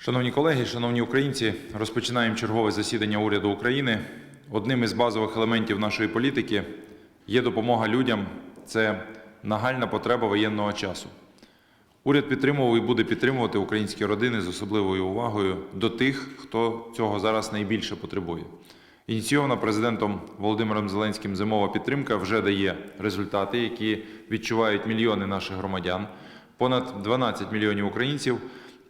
Шановні колеги, шановні українці, розпочинаємо чергове засідання уряду України. Одним із базових елементів нашої політики є допомога людям. Це нагальна потреба воєнного часу. Уряд підтримував і буде підтримувати українські родини з особливою увагою до тих, хто цього зараз найбільше потребує. Ініційована президентом Володимиром Зеленським зимова підтримка вже дає результати, які відчувають мільйони наших громадян. Понад 12 мільйонів українців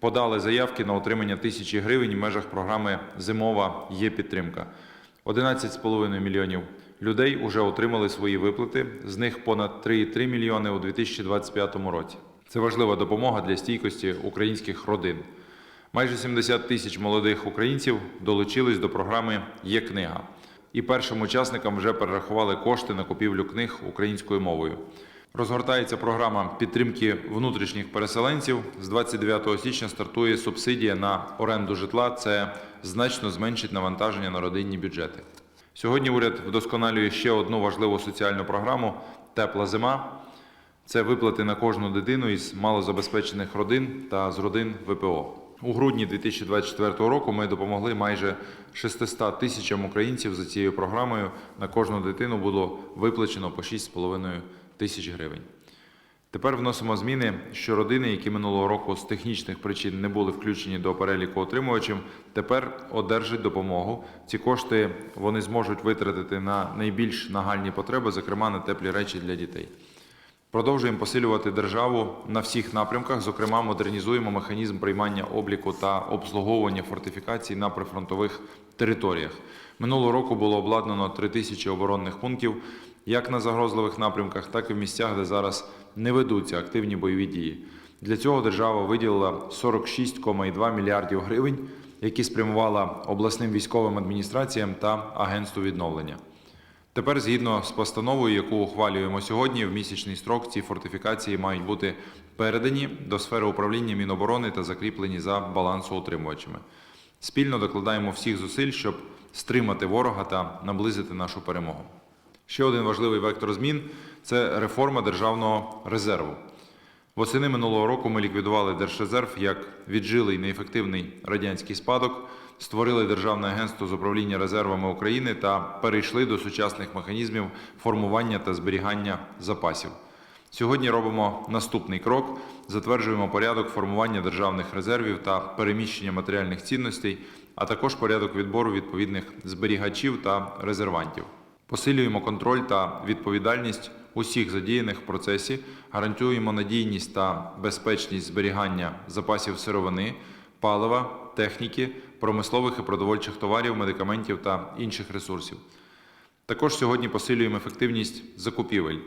подали заявки на отримання тисячі гривень в межах програми Зимова є підтримка. 11,5 мільйонів людей вже отримали свої виплати, з них понад 3,3 мільйони у 2025 році. Це важлива допомога для стійкості українських родин. Майже 70 тисяч молодих українців долучились до програми Є книга. І першим учасникам вже перерахували кошти на купівлю книг українською мовою. Розгортається програма підтримки внутрішніх переселенців. З 29 січня стартує субсидія на оренду житла. Це значно зменшить навантаження на родинні бюджети. Сьогодні уряд вдосконалює ще одну важливу соціальну програму Тепла зима. Це виплати на кожну дитину із малозабезпечених родин та з родин ВПО. У грудні 2024 року ми допомогли майже 600 тисячам українців за цією програмою. На кожну дитину було виплачено по 6,5 тисяч гривень. Тепер вносимо зміни, що родини, які минулого року з технічних причин не були включені до переліку отримувачів, тепер одержать допомогу. Ці кошти вони зможуть витратити на найбільш нагальні потреби, зокрема на теплі речі для дітей. Продовжуємо посилювати державу на всіх напрямках. Зокрема, модернізуємо механізм приймання обліку та обслуговування фортифікацій на прифронтових територіях. Минулого року було обладнано 3 тисячі оборонних пунктів як на загрозливих напрямках, так і в місцях, де зараз не ведуться активні бойові дії. Для цього держава виділила 46,2 мільярдів гривень, які спрямувала обласним військовим адміністраціям та агентству відновлення. Тепер, згідно з постановою, яку ухвалюємо сьогодні, в місячний строк ці фортифікації мають бути передані до сфери управління Міноборони та закріплені за балансоутримувачами. Спільно докладаємо всіх зусиль, щоб стримати ворога та наблизити нашу перемогу. Ще один важливий вектор змін це реформа державного резерву. Восени минулого року ми ліквідували Держрезерв як віджилий неефективний радянський спадок, створили Державне агентство з управління резервами України та перейшли до сучасних механізмів формування та зберігання запасів. Сьогодні робимо наступний крок: затверджуємо порядок формування державних резервів та переміщення матеріальних цінностей, а також порядок відбору відповідних зберігачів та резервантів. Посилюємо контроль та відповідальність усіх задіяних в процесі, гарантуємо надійність та безпечність зберігання запасів сировини, палива, техніки, промислових і продовольчих товарів, медикаментів та інших ресурсів. Також сьогодні посилюємо ефективність закупівель.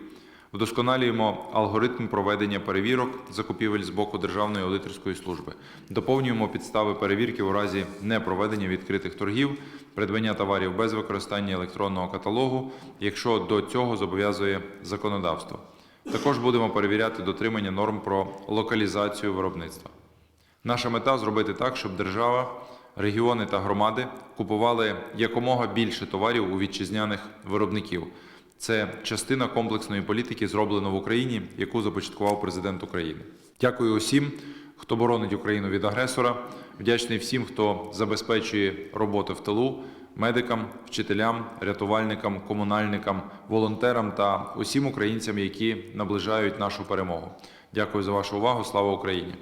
Вдосконалюємо алгоритм проведення перевірок закупівель з боку Державної аудиторської служби. Доповнюємо підстави перевірки у разі непроведення відкритих торгів, придбання товарів без використання електронного каталогу, якщо до цього зобов'язує законодавство. Також будемо перевіряти дотримання норм про локалізацію виробництва. Наша мета зробити так, щоб держава, регіони та громади купували якомога більше товарів у вітчизняних виробників. Це частина комплексної політики, зроблено в Україні, яку започаткував президент України. Дякую усім, хто боронить Україну від агресора. Вдячний всім, хто забезпечує роботу в тилу, медикам, вчителям, рятувальникам, комунальникам, волонтерам та усім українцям, які наближають нашу перемогу. Дякую за вашу увагу. Слава Україні!